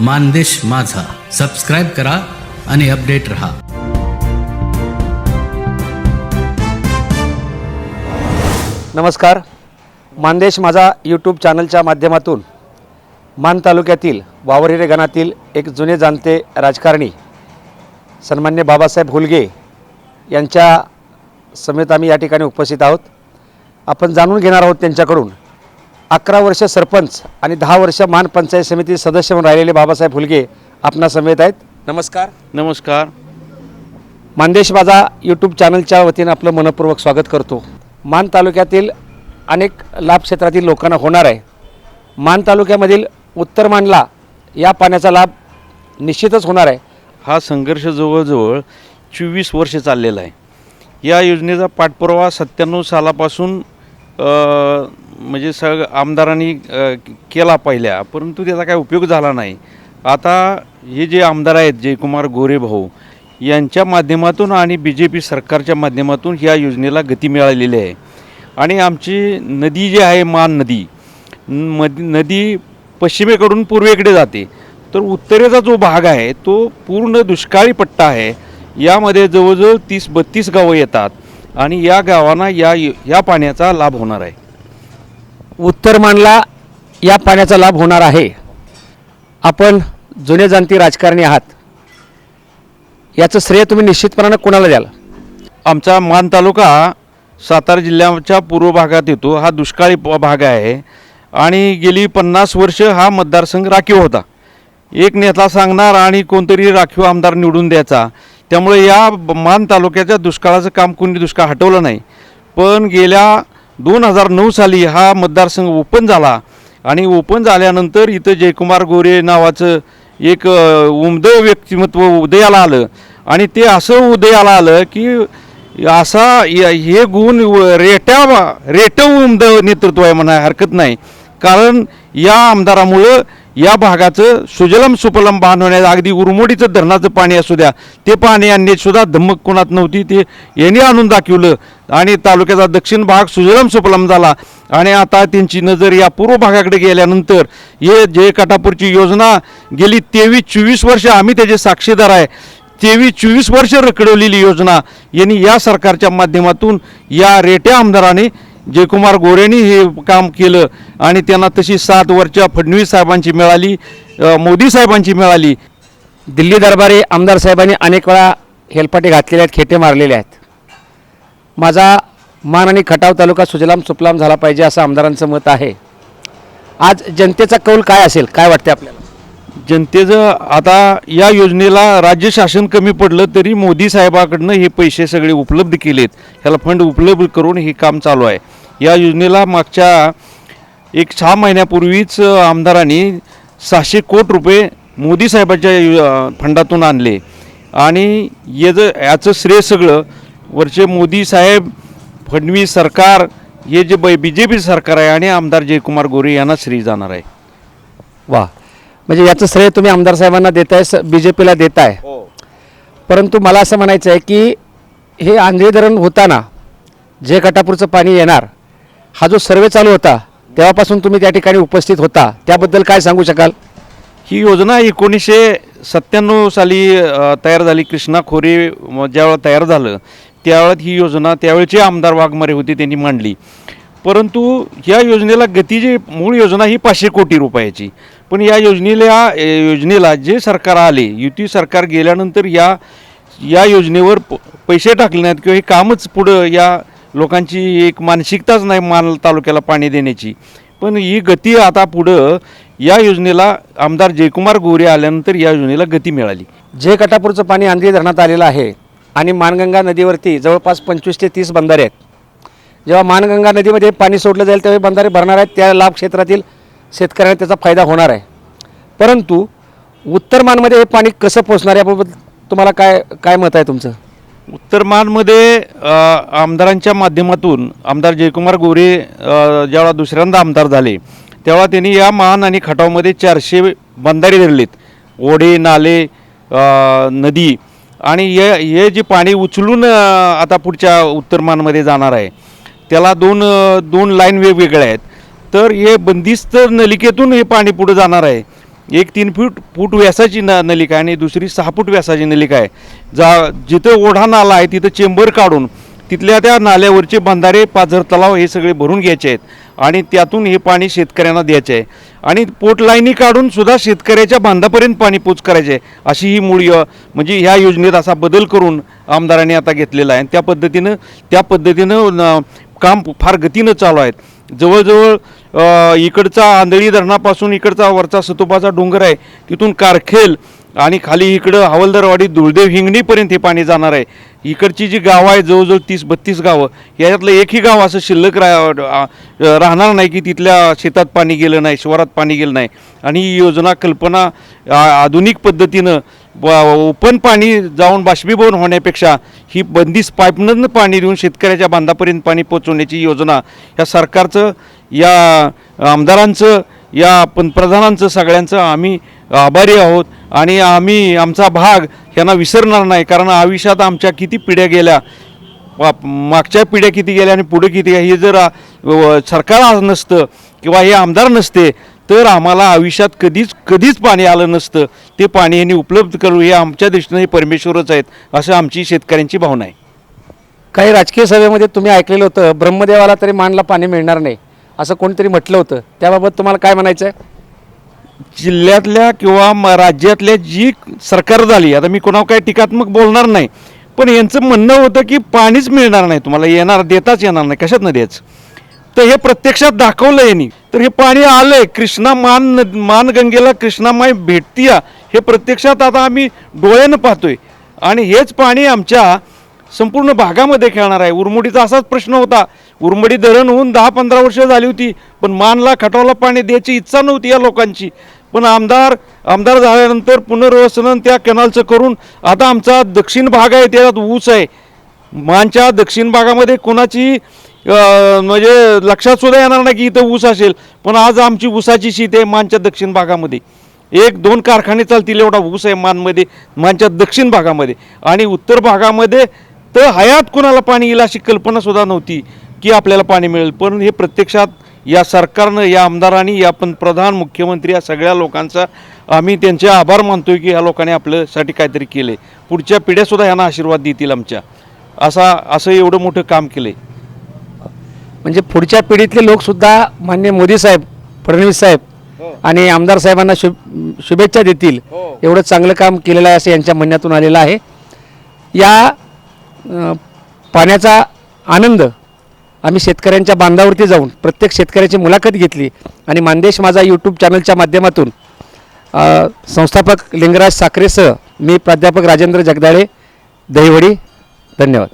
मानदेश माझा. सबस्क्राईब करा आणि अपडेट रहा. नमस्कार. मानदेश माझा यूट्यूब चॅनलच्या माध्यमातून मान तालुक्यातील वावरिरे गणातील एक जुने जाणते राजकारणी सन्मान्य बाबासाहेब हुलगे यांच्या समेत आम्ही या ठिकाणी उपस्थित आहोत. आपण जाणून घेणार आहोत त्यांच्याकडून अकरा वर्ष सरपंच आणि दहा वर्ष मान पंचायत समिती सदस्य म्हणून राहिलेले बाबासाहेब हुलगे आपणा समेत आहेत. नमस्कार. नमस्कार. मानदेश माझा यूट्यूब चॅनलच्या वतीनं आपलं मनपूर्वक स्वागत करतो. मान तालुक्यातील अनेक लाभ क्षेत्रातील लोकांना होणार आहे. मान तालुक्यामधील उत्तर मानला या पाण्याचा लाभ निश्चितच होणार आहे. हा संघर्ष जवळजवळ चोवीस वर्ष चाललेला आहे. या योजनेचा पाठपुरावा सत्त्याण्णव सालापासून म्हणजे सग आमदारांनी केला पहिल्या परंतु त्याचा काय उपयोग झाला नाही. आता हे जे आमदार आहेत जयकुमार गोरे भाऊ यांच्या माध्यमातून आणि बी जे पी सरकारच्या माध्यमातून ह्या योजनेला गती मिळालेली आहे. आणि आमची नदी जी आहे मान नदी मद नदी पश्चिमेकडून पूर्वेकडे जाते. तर उत्तरेचा जो भाग आहे तो पूर्ण दुष्काळी पट्टा आहे. यामध्ये जवळजवळ तीस बत्तीस गावं येतात आणि या गावांना या या पाण्याचा लाभ होणार आहे. उत्तरमानला या पाण्याचा लाभ होणार आहे. आपण जुने जाणती राजकारणी आहात. याचं श्रेय तुम्ही निश्चितपणानं कोणाला द्याल? आमचा मान तालुका सातारा जिल्ह्याच्या पूर्व भागात येतो. हा दुष्काळी प- भाग आहे. आणि गेली पन्नास वर्ष हा मतदारसंघ राखीव होता. एक नेता सांगणार आणि कोणतरी राखीव आमदार निवडून द्यायचा. त्यामुळे या मान तालुक्याच्या दुष्काळाचं काम कोणी दुष्काळ हटवलं नाही. पण गेल्या दोन हजार नऊ साली हा मतदारसंघ ओपन झाला आणि ओपन झाल्यानंतर इथं जयकुमार गोरे नावाचं एक अ, उमदं व्यक्तिमत्व उदयाला आलं. आणि ते असं उदयाला आलं की असा हे गुण व- रेट्या रेटव उमद नेतृत्व आहे म्हणा हरकत नाही. कारण या आमदारामुळं या भागाचं सुजलम सुपलम बांध होण्याचं अगदी उरमोडीचं धरणाचं पाणी असू द्या ते पाणी आणण्यात धम्मक धमक कोणात नव्हती ते यांनी आणून दाखवलं. आणि तालुक्याचा दक्षिण भाग सुजलम सुपलम झाला. आणि आता त्यांची नजर या पूर्व भागाकडे गेल्यानंतर हे जे कटापूरची योजना गेली तेवीस चोवीस वर्ष आम्ही त्याचे साक्षीदार आहे. तेवीस चोवीस वर्ष रखडवलेली योजना यांनी या सरकारच्या माध्यमातून या रेट्या आमदाराने जयकुमार गोरेंनी हे काम केलं आणि त्यांना तशी सात वर्ष फडणवीस साहेबांची मिळाली मोदी साहेबांची मिळाली. दिल्ली दरबारी आमदार साहेबांनी अनेक वेळा हेलपाटे घातलेले आहेत खेटे मारलेले आहेत. माझा मान आणि खटाव तालुका सुजलाम सुफलाम झाला पाहिजे असं आमदारांचं मत आहे. आज जनतेचा कौल काय असेल? काय वाटते आपल्याला? जनतेचं आता या योजनेला राज्य शासन कमी पडलं तरी मोदी साहेबाकडनं हे पैसे सगळे उपलब्ध केलेत. ह्याला फंड उपलब्ध करून हे काम चालू आहे. या योजनेला मागच्या एक सहा महिन्यापूर्वीच आमदारांनी सहाशे कोट रुपये मोदी साहेबाच्या फंडातून आणले. आणि याचं याचं श्रेय सगळं वरचे मोदी साहेब फडणवीस सरकार हे जे बै बी जे पी सरकार आहे आणि आमदार जयकुमार गोरे यांना श्रेय जाणार आहे. वा. म्हणजे याचं श्रेय तुम्ही आमदार साहेबांना देताय बी जे पीला देताय परंतु मला असं म्हणायचं आहे की हे आंधळी धरण होताना जे कटापूरचं पाणी येणार हा जो सर्वे चालू होता तेव्हापासून तुम्ही त्या ठिकाणी उपस्थित होता. त्याबद्दल काय सांगू शकाल? ही योजना एकोणीसशे सत्त्याण्णव साली तयार झाली. कृष्णा खोरे ज्यावेळेला तयार झालं त्यावेळेत ही योजना त्यावेळेचे आमदार वाघमारे होते त्यांनी मांडली. परंतु या योजनेला गती जी मूळ योजना ही पाचशे कोटी रुपयाची. पण या योजनेला योजनेला जे सरकार आले युती सरकार गेल्यानंतर या या योजनेवर प- पैसे टाकले नाहीत किंवा हे कामच पुढं या लोकांची एक मानसिकताच नाही मान तालुक्याला पाणी देण्याची. पण ही गती आता पुढं या योजनेला आमदार जयकुमार गोरे आल्यानंतर या योजनेला गती मिळाली. जे कटापूरचं पाणी आंधळी धरणात आलेलं आहे आणि मानगंगा नदीवरती जवळपास पंचवीस ते तीस बंधारे आहेत. जेव्हा मानगंगा नदीमध्ये पाणी सोडलं जाईल तेव्हा बंधारे भरणार आहेत त्या लाभ क्षेत्रातील शेतकऱ्यांना त्याचा फायदा होणार आहे. परंतु उत्तरमानमध्ये हे पाणी कसं पोचणार याबाबत तुम्हाला काय काय मत आहे तुमचं? उत्तरमानमध्ये आमदारांच्या माध्यमातून आमदार जयकुमार गोरे ज्यावेळा दुसऱ्यांदा आमदार झाले तेव्हा त्यांनी या मान आणि खटावमध्ये चारशे बंधारे धरलेत. ओढे नाले नदी आणि हे हे जे पाणी उचलून आता पुढच्या उत्तरमानमध्ये जाणार आहे त्याला दोन दोन लाईन वेगवेगळ्या आहेत. तर हे बंदिस्त नलिकेतून हे पाणी पुढं जाणार आहे. एक तीन फूट फूट व्यासाची न नलिका आहे आणि दुसरी सहा फूट व्यासाची नलिका आहे. जा जिथं ओढा नाला आहे तिथं चेंबर काढून तिथल्या त्या नाल्यावरचे बंधारे पाझर तलाव हे सगळे भरून घ्यायचे आहेत आणि त्यातून हे पाणी शेतकऱ्यांना द्यायचे आहे. आणि पोटलाईनी काढून सुद्धा शेतकऱ्याच्या बांधापर्यंत पाणी पोच करायचे आहे. अशी ही मूळ म्हणजे ह्या योजनेत असा बदल करून आमदारांनी आता घेतलेला आहे. आणि त्या पद्धतीनं त्या पद्धतीनं काम फार गतीनं चालू आहेत. जवळजवळ इकडचा आंधळी धरणापासून इकडचा वरचा सतोपाचा डोंगर आहे. तिथून कारखेल आणि खाली इकडं हवलदारवाडी दुर्देव हिंगणीपर्यंत हे पाणी जाणार आहे. इकडची जी गावं आहे जवळजवळ तीस बत्तीस गावं याच्यातलं एकही गाव असं शिल्लक रा राहणार नाही की तिथल्या शेतात पाणी गेलं नाही शिवारात पाणी गेलं नाही. आणि ही योजना कल्पना आ- आधुनिक पद्धतीनं ओपन पाणी जाऊन बाष्पीभवन होण्यापेक्षा ही बंदिस्त पाईपनं पाणी देऊन शेतकऱ्याच्या बांधापर्यंत पाणी पोचवण्याची योजना ह्या सरकारचं या आमदारांचं या पंतप्रधानांचं सगळ्यांचं आम्ही आभारी आहोत. आणि आम्ही आमचा भाग ह्यांना विसरणार नाही कारण आयुष्यात आमच्या किती पिढ्या गेल्या मागच्या पिढ्या किती गेल्या आणि पुढे किती गेल्या हे जर सरकार नसतं किंवा हे आमदार नसते तर आम्हाला आयुष्यात कधीच कधीच पाणी आलं नसतं. ते पाणी यांनी उपलब्ध करू हे आमच्या दृष्टीने हे परमेश्वरच आहेत असं आमची शेतकऱ्यांची भावना आहे. काही राजकीय सभेमध्ये तुम्ही ऐकलेलं होतं ब्रह्मदेवाला तरी मानला पाणी मिळणार नाही. असं कोणीतरी म्हटलं होतं. त्याबाबत तुम्हाला काय म्हणायचं आहे जिल्ह्यातल्या किंवा म- राज्यातल्या जी सरकार झाली आता मी कोणावर काही टीकात्मक बोलणार नाही पण यांचं म्हणणं होतं की पाणीच मिळणार नाही तुम्हाला येणार देताच येणार नाही कशात न द्यायचं? तर हे प्रत्यक्षात दाखवलं यांनी. तर हे पाणी आलंय कृष्णा मान नद- मानगंगेला कृष्णामाई भेटतीया हे प्रत्यक्षात आता आम्ही डोळ्यानं पाहतोय. आणि हेच पाणी आमच्या संपूर्ण भागामध्ये खेळणार आहे. उरमुडीचा असाच प्रश्न होता. उरमुडी धरण होऊन दहा पंधरा वर्ष झाली होती पण मानला खटावला पाणी द्यायची इच्छा नव्हती या लोकांची. पण आमदार आमदार झाल्यानंतर पुनर्वसन त्या कॅनलचं करून आता आमचा दक्षिण भाग आहे त्याच्यात ऊस आहे. मानच्या दक्षिण भागामध्ये कोणाची म्हणजे लक्षात सुद्धा येणार नाही की इथं ऊस असेल. पण आज आमची ऊसाची शीत आहे मानच्या दक्षिण भागामध्ये. एक दोन कारखाने चालतील एवढा ऊस आहे मानमध्ये मानच्या दक्षिण भागामध्ये. आणि उत्तर भागामध्ये तर हयात कोणाला पाणी येईल अशी कल्पना सुद्धा नव्हती की आपल्याला पाणी मिळेल. पण हे प्रत्यक्षात या सरकारनं या आमदारांनी या पंतप्रधान मुख्यमंत्री या सगळ्या लोकांचा आम्ही त्यांचे आभार मानतोय की या लोकांनी आपल्यासाठी काहीतरी केले पुढच्या पिढ्यासुद्धा यांना आशीर्वाद देतील आमच्या. असा असं एवढं मोठं काम केलं म्हणजे पुढच्या पिढीतले लोक सुद्धा मान्य मोदी साहेब फडणवीस साहेब आणि आमदार साहेबांना शुभ शुभेच्छा देतील. एवढं चांगलं काम केलेलं आहे असं यांच्या म्हणण्यातून आलेलं आहे. या पाण्याचा आनंद आम्ही शेतकऱ्यांच्या बांधावरती जाऊन प्रत्येक शेतकऱ्याची मुलाखत घेतली आणि मानदेश माझा यूट्यूब चॅनलच्या माध्यमातून संस्थापक लिंगराज साखरेसह मी प्राध्यापक राजेंद्र जगदाळे दहिवडी धन्यवाद.